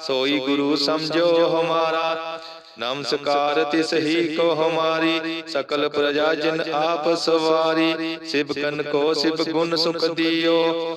ਸੋਈ ਗੁਰੂ ਸਮਝੋ ਹਮਾਰਾ। ਨਮਸਕਾਰ ਤਿਸ ਹੀ ਕੋ ਹਮਾਰੀ। ਸਕਲ ਪ੍ਰਜਾ ਜਿਨ ਆਪ ਸਵਾਰੀ। ਸਿਵ ਕਨ ਕੋ ਸਿਵ ਗੁਣ ਸੁਖ ਦਿਓ।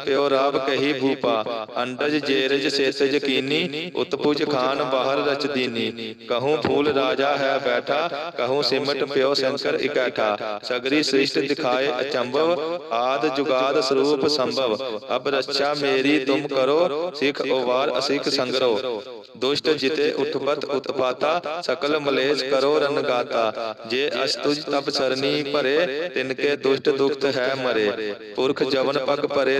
ਪਿਓ ਰਾਵ ਕਹੀ ਭੂਪਾ ਅੰਡਜ ਜੇਰਜ ਸੇਤਜ ਕੀਨੀ ਉਤਪੁਜ ਖਾਨ ਬਾਹਰ ਰਚ ਦੀਨੀ ਕਹੂੰ ਫੂਲ ਰਾਜਾ ਹੈ ਬੈਠਾ ਕਹੂੰ ਸਿਮਟ ਪਿਓ ਸ਼ੰਕਰ ਇਕੱਠਾ ਸਗਰੀ ਸ੍ਰਿਸ਼ਟ ਦਿਖਾਏ ਅਚੰਭਵ ਆਦ ਜੁਗਾਦ ਸਰੂਪ ਸੰਭਵ ਅਬ ਰੱਛਾ ਮੇਰੀ ਤੁਮ ਕਰੋ ਸਿਖ ਉਵਾਰ ਅਸਿਖ ਸੰਗਰੋ ਦੁਸ਼ਟ ਜਿਤੇ ਉਤਪਤ ਉਤਪਾਤਾ ਸਕਲ ਮਲੇਸ਼ ਕਰੋ ਰਨ ਗਾਤਾ ਜੇ ਅਸਤੁਜ ਤਬ ਸਰਨੀ ਭਰੇ ਤਿਨਕੇ ਦੁਸ਼ਟ ਦੁਖਤ ਹੈ ਮਰੇ ਪੁਰਖ ਜਵਨ ਪਗ ਭਰੇ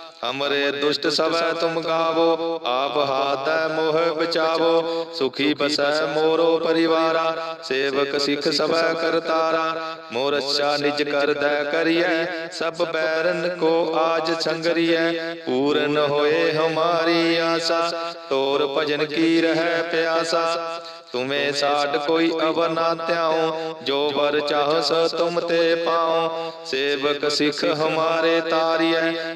ਹਮਰੇ ਦੁਸ਼ਟ ਸਭੈ ਤੁਮ ਗਾਵੋ ਆਪ ਹਾਥੈ ਮੋਹ ਬਚਾਵੋ ਸੁਖੀ ਬਸੈ ਮੋਰੋ ਪਰਿਵਾਰਾ ਸੇਵਕ ਸਿੱਖ ਸਭੈ ਕਰਤਾਰਾ ਮੋਰ ਅੱਛਾ ਨਿਜ ਕਰਦੈ ਕਰੀਐ ਸਭ ਬੈਰਨ ਕੋ ਆਜ ਸੰਗਰੀਐ ਪੂਰਨ ਹੋਏ ਹਮਾਰੀ ਆਸਾ ਤੋਰ ਭਜਨ ਕੀ ਰਹਿ ਪਿਆਸਾ ਤੁਮੇ ਸਾਡ ਕੋਈ ਅਵਰ ਨਾ ਧਿਆਉ ਜੋ ਵਰ ਚਾਹ ਸ ਤੁਮ ਤੇ ਪਾਉ ਸੇਵਕ ਸਿੱਖ ਹਮਾਰੇ ਤਾਰੀਐ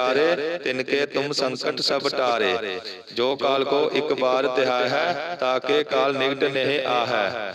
ਤਿਹਾਰੇ ਤਿਨਕੇ ਤੁਮ ਸੰਕਟ ਸਭ ਟਾਰੇ। ਜੋ ਕਾਲ ਕੋ ਇੱਕ ਬਾਰ ਤਿਹਾਇ ਹੈ ਤਾਕੇ ਕਾਲ ਨਿਕਟ ਨਹੀਂ ਆਹੈ।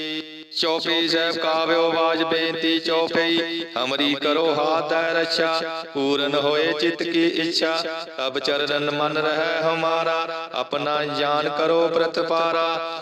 ਚੌਪਈ ਸਾਹਿਬ ਕਾਵਿਓ ਬਾਜ ਬੇਨਤੀ ਚੌਪਈ ਹਮਰੀ ਕਰੋ ਹਾਥ ਹੈ ਰੱਛਾ, ਪੂਰਨ ਹੋਏ ਚਿਤ ਕੀ ਇੱਛਾ, ਅਬ ਚਰਨ ਮਨ ਰਹਿ ਹਮਾਰਾ, ਆਪਣਾ ਜਾਨ ਕਰੋ ਪ੍ਰਤਪਾਰਾ।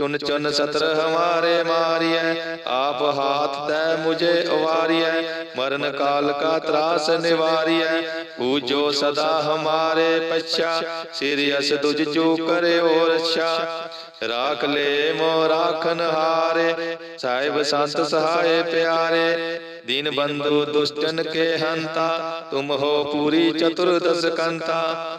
ਚੁਨ ਚੁਨ ਸਤਰ ਹਮਾਰੇ ਮਾਰੀਐ। ਆਪ ਹਾਥ ਤੈ ਮੁਝੇ ਉਵਾਰੀਐ ਮਰਨ ਕਾਲ ਕਾ ਤਰਾਸ ਨਿਵਾਰੀਐ। ਪੂਜੋ ਸਦਾ ਹਮਾਰੇ ਪਛਾ। ਸਿਰ ਅਸ ਤੁਜ ਜੋ ਕਰਿਓ ਰਛਾ ਰਾਖ ਲੈ ਮੋ ਰਾਖਨ ਹਾਰੇ। ਸਾਹਿਬ ਸੰਤ ਸਹਾਏ ਪਿਆਰੇ। ਦੀਨ ਬੰਧੂ ਦੁਸ਼ਟਨ ਕੇ ਹੰਤਾ। ਤੁਮ ਹੋ ਪੂਰੀ ਚਤੁਰਦਸ ਕੰਤਾ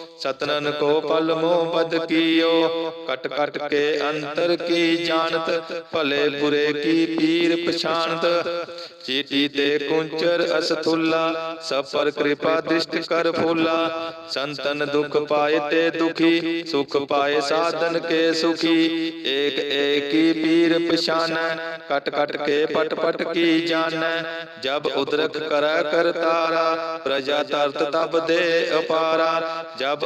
ਸਤਨਨ ਕੋ ਪਲ ਮੋਹ ਬਦ ਕੀਓ ਕਟ ਕਟ ਕੇ ਅੰਤਰ ਕੀ ਜਾਣਤ ਭਲੇ ਬੁਰੇ ਕੀ ਪੀਰ ਪਛਾਨਤ ਚੀਟੀ ਤੇ ਕੁੰਚਰ ਅਸਥੁੱਲਾ ਸਭ ਪਰ ਕਿਰਪਾ ਦ੍ਰਿਸ਼ਟ ਕਰ ਫੂਲਾ ਸੰਤਨ ਦੁਖ ਪਾਏ ਤੇ ਦੁਖੀ ਸੁਖ ਪਾਏ ਸਾਧਨ ਕੇ ਸੁਖੀ ਏਕ ਏਕੀ ਪੀਰ ਪਛਾਨੈ ਕਟ ਕਟ ਕੇ ਪਟ ਪਟ ਕੀ ਜਾਣੈ ਜਬ ਉਦਰਕ ਕਰੈ ਕਰਤਾਰਾ ਪ੍ਰਜਾ ਤਰਤ ਤਬ ਦੇ ਅਪਾਰਾ ਜਬ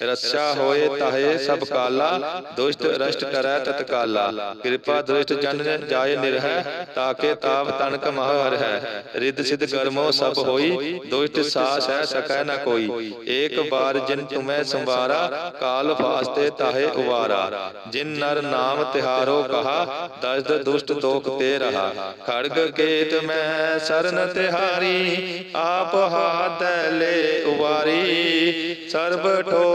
ਨਹੀਂ ਆਹੈ ਰੱਛਾ ਹੋਏ ਤਾਹੇ ਸਭ ਕਾਲਾ, ਦੁਸ਼ਟ ਰਸ਼ਟ ਕਰੈ ਤਤਕਾਲਾ ਕਿਰਪਾ ਦ੍ਰਿਸ਼ਟ ਜਨ ਜਾਏ ਨਿਰਹਿ, ਤਾਕੇ ਤਾਪ ਤਨਕ ਮਹ ਹਰ ਹੈ ਰਿੱਧ ਸਿਧ ਕਰਮੋ ਸਭ ਹੋਈ, ਦੁਸ਼ਟ ਸਾਸ ਹੈ ਸਕੈ ਨ ਕੋਈ। ਏਕ ਬਾਰ ਜਿਨ ਤੁਮੈ ਸੰਵਾਰਾ, ਕਾਲ ਫਾਸਤੇ ਤਾਹੇ ਉਵਾਰਾ। ਜਿਨ ਨਰ ਨਾਮ ਤਿਹਾਰੋ ਕਹਾ, ਦਸਦ ਦੁਸ਼ਟ ਦੋਖ ਤੇ ਰਹਾ। ਖੜਗ ਕੇਤ ਮੈਂ ਸਰਨ ਤਿਹਾਰੀ, ਆਪ ਹਾਥ ਲੈ ਉਵਾਰੀ। ਸਰਬ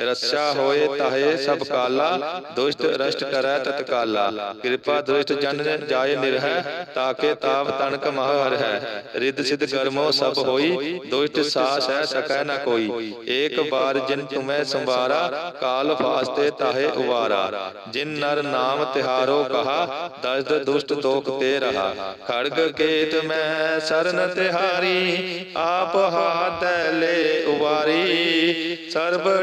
ਰੱਛਾ ਹੋਏ ਤਾਹੇ ਸਭ ਕਾਲਾ, ਦੁਸ਼ਟ ਰਸ਼ਟ ਕਰੈ ਤਤਕਾਲਾ ਕਿਰਪਾ ਦ੍ਰਿਸ਼ਟ ਜਨ ਜਾਏ ਨਿਰਹਿ, ਤਾਕੇ ਤਾਪ ਤਨਕ ਮਹ ਹਰ ਹੈ ਰਿੱਧ ਸਿਧ ਕਰਮੋ ਸਭ ਹੋਈ, ਦੁਸ਼ਟ ਸਾਸ ਹੈ ਸਕੈ ਨ ਕੋਈ। ਏਕ ਬਾਰ ਜਿਨ ਤੁਮੈ ਸੰਵਾਰਾ, ਕਾਲ ਫਾਸਤੇ ਤਾਹੇ ਉਵਾਰਾ। ਜਿਨ ਨਰ ਨਾਮ ਤਿਹਾਰੋ ਕਹਾ, ਦਸਦ ਦੁਸ਼ਟ ਦੋਖ ਤੇ ਰਹਾ। ਖੜਗ ਕੇਤ ਮੈਂ ਸਰਨ ਤਿਹਾਰੀ, ਆਪ ਹਾਥ ਲੈ ਉਵਾਰੀ। ਸਰਬ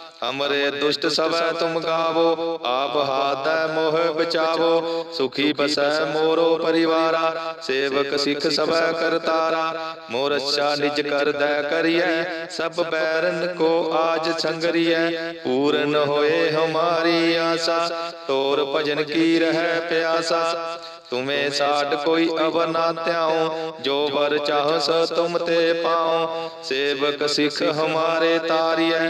ਹਮਰੇ ਦੁਸ਼ਟ ਸਭੈ ਤੁਮ ਗਾਵੋ ਆਪ ਹਾਥੈ ਮੋਹ ਬਚਾਵੋ ਸੁਖੀ ਬਸੈ ਮੋਰੋ ਪਰਿਵਾਰਾ ਸੇਵਕ ਸਿੱਖ ਸਭੈ ਕਰਤਾਰਾ ਮੋਰ ਅੱਛਾ ਨਿਜ ਕਰ ਦੈ ਕਰੀਐ ਸਭ ਬੈਰਨ ਕੋ ਆਜ ਸੰਗਰੀਐ ਪੂਰਨ ਹੋਏ ਹਮਾਰੀ ਆਸਾ ਤੋਰ ਭਜਨ ਕੀ ਰਹਿ ਪਿਆਸਾ ਤੁਮੇ ਸਾਡ ਕੋਈ ਅਵਰ ਨਾ ਧਿਆਉ ਜੋ ਵਰ ਚਾਹ ਸੋ ਤੁਮ ਤੇ ਪਾਉ ਸੇਵਕ ਸਿੱਖ ਹਮਾਰੇ ਤਾਰੀਐ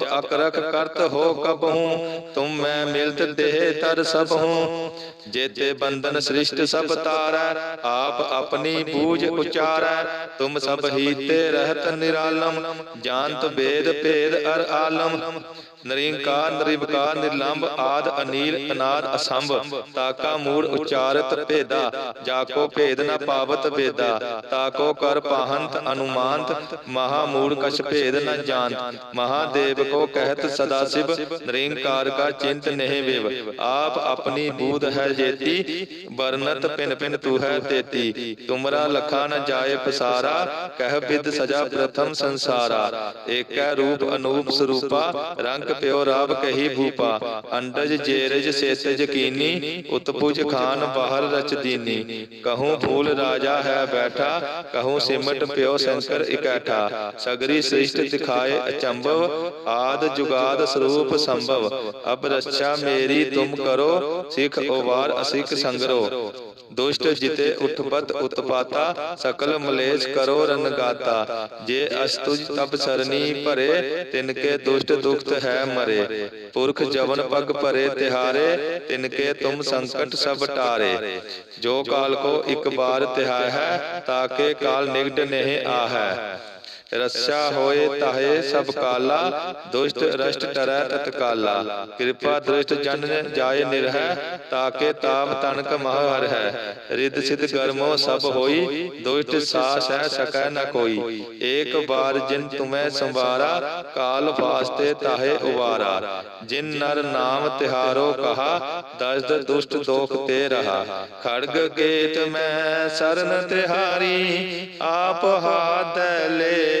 ਅਕਰਖ ਕਰਤ ਹੋ ਕਬਹੂ ਤੁਮ ਮੈਂ ਮਿਲਤ ਦੇਹ ਤਰ ਸਭ ਹੂੰ। ਜੇਤੇ ਬੰਧਨ ਸ੍ਰਿਸ਼ਟ ਸਭ ਤਾਰੈ, ਆਪ ਆਪਣੀ ਬੂਝ ਉਚਾਰੈ। ਤੁਮ ਸਭ ਹੀ ਰਹਿਤ ਨਿਰਾਲਮ, ਜਾਣਤ ਵੇਦ ਭੇਦ ਅਰ ਆਲਮ। ਨਰਿੰਕਾਰ ਨਿਰਵਕਾਰ ਨਿਰਲੰਭ ਆਦ ਅਨੀਲ, ਅਨਾਦ ਅਸੰਭ ਤਾਕਾ ਮੂੜ ਉਚਾਰਤ ਭੇਦਾ ਜਾਕੋ ਭੇਦ ਨ ਪਾਵਤ ਵੇਦਾ। ਤਾਕੋ ਕਰ ਪਾਹੰਤ ਅਨੁਮਾਨਤ, ਮਹਾ ਮੂੜ ਕਛ ਭੇਦ ਨ ਜਾਣਤ। ਮਹਾਦੇਵ ਕੋ ਕਹਿਤ ਸਦਾ ਸਿਵ ਨਿਰੰਕਾਰ ਕਾ ਚਿੰਤ ਨਹੀਂ ਵੇਵ ਆਪ ਆਪਣੀ ਬੂਧ ਹੈ ਜੇਤੀ ਬਰਨਤ ਪਿਨ ਪਿਨ ਤੂ ਹੈ ਤੇਤੀ ਤੁਮਰਾ ਲਖਾ ਨ ਜਾਏ ਪਸਾਰਾ ਕਹਿ ਬਿਦ ਸਜਾ ਪ੍ਰਥਮ ਸੰਸਾਰਾ ਏਕੈ ਰੂਪ ਅਨੂਪ ਸਰੂਪਾ ਰੰਗ ਪਿਓ ਰਾਵ ਕਹੀ ਭੂਪਾ ਅੰਡਜ ਜੇਰਜ ਸੇਤਜ ਕੀਨੀ ਉਤਪੁਜ ਖਾਨ ਬਾਹਰ ਰਚ ਦੀਨੀ ਕਹੂੰ ਫੂਲ ਰਾਜਾ ਹੈ ਬੈਠਾ ਕਹੂੰ ਸਿਮਟ ਪਿਓ ਸ਼ੰਕਰ ਇਕੈਠਾ ਸਗਰੀ ਸ੍ਰਿਸ਼ਟ ਦਿਖਾਏ ਅਚੰਭਵ ਆਦ ਜੁਗਾਦ ਸਰੂਪ ਸੰਭਵ। ਅਬ ਰੱਛਾ ਮੇਰੀ ਤੁਮ ਕਰੋ ਸਿਖ ਉਵਾਰ ਅਸਿਕ ਸੰਗਰੋ। ਦੁਸ਼ਟ ਜਿਤੇ ਉਠਪਤ ਉਤਪਾਤਾ ਸਕਲ ਮਲੇਸ਼ ਕਰੋ ਰਨਗਾਤਾ ਜੇ ਅਸਤੁਜ ਤਬ ਸਰਨੀ ਭਰੇ ਤਿਨ ਕੇ ਦੁਸ਼ਟ ਦੁਖਤ ਹੈ ਮਰੇ। ਪੁਰਖ ਜਵਨ ਪਗ ਭਰੇ ਤਿਹਾਰੇ ਤਿਨ ਕੇ ਤੁਮ ਸੰਕਟ ਸਭ ਟਾਰੇ। ਜੋ ਕਾਲ ਕੋ ਇੱਕ ਬਾਰ ਤਿਹਾਇ ਹੈ ਤਾਕੇ ਕਾਲ ਨਿਗਟ ਨਹੀਂ ਆਹੈ ਰੱਛਾ ਹੋਏ ਤਾਹੇ ਸਭ ਕਾਲਾ, ਦੁਸ਼ਟ ਰਸ਼ਟ ਟਰੈ ਤਤਕਾਲਾ ਕਿਰਪਾ ਦ੍ਰਿਸ਼ਟ ਜਨ ਜਾਏ ਨਿਰਹਿ, ਤਾਕੇ ਤਾਪ ਤਨਕ ਮਹ ਹਰ ਹੈ। ਰਿਦ ਸਿਧ ਗਰਮੋ ਸਭ ਹੋਈ, ਦੁਸ਼ਟ ਸਾਸ ਹੈ ਸਕੈ ਨ ਕੋਈ। ਏਕ ਬਾਰ ਜਿਨ ਤੁਮੈ ਸੰਵਾਰਾ, ਕਾਲ ਵਾਸਤੇ ਤਾਹੇ ਉਵਾਰਾ। ਜਿਨ ਨਰ ਨਾਮ ਤਿਹਾਰੋ ਕਹਾ, ਦਸਦ ਦੁਸ਼ਟ ਦੋਖ ਤੇ ਰਹਾ। ਖੜਗ ਕੇਤ ਮੈਂ ਸਰਨ ਤਿਹਾਰੀ, ਆਪ ਹਾਥ ਲੈ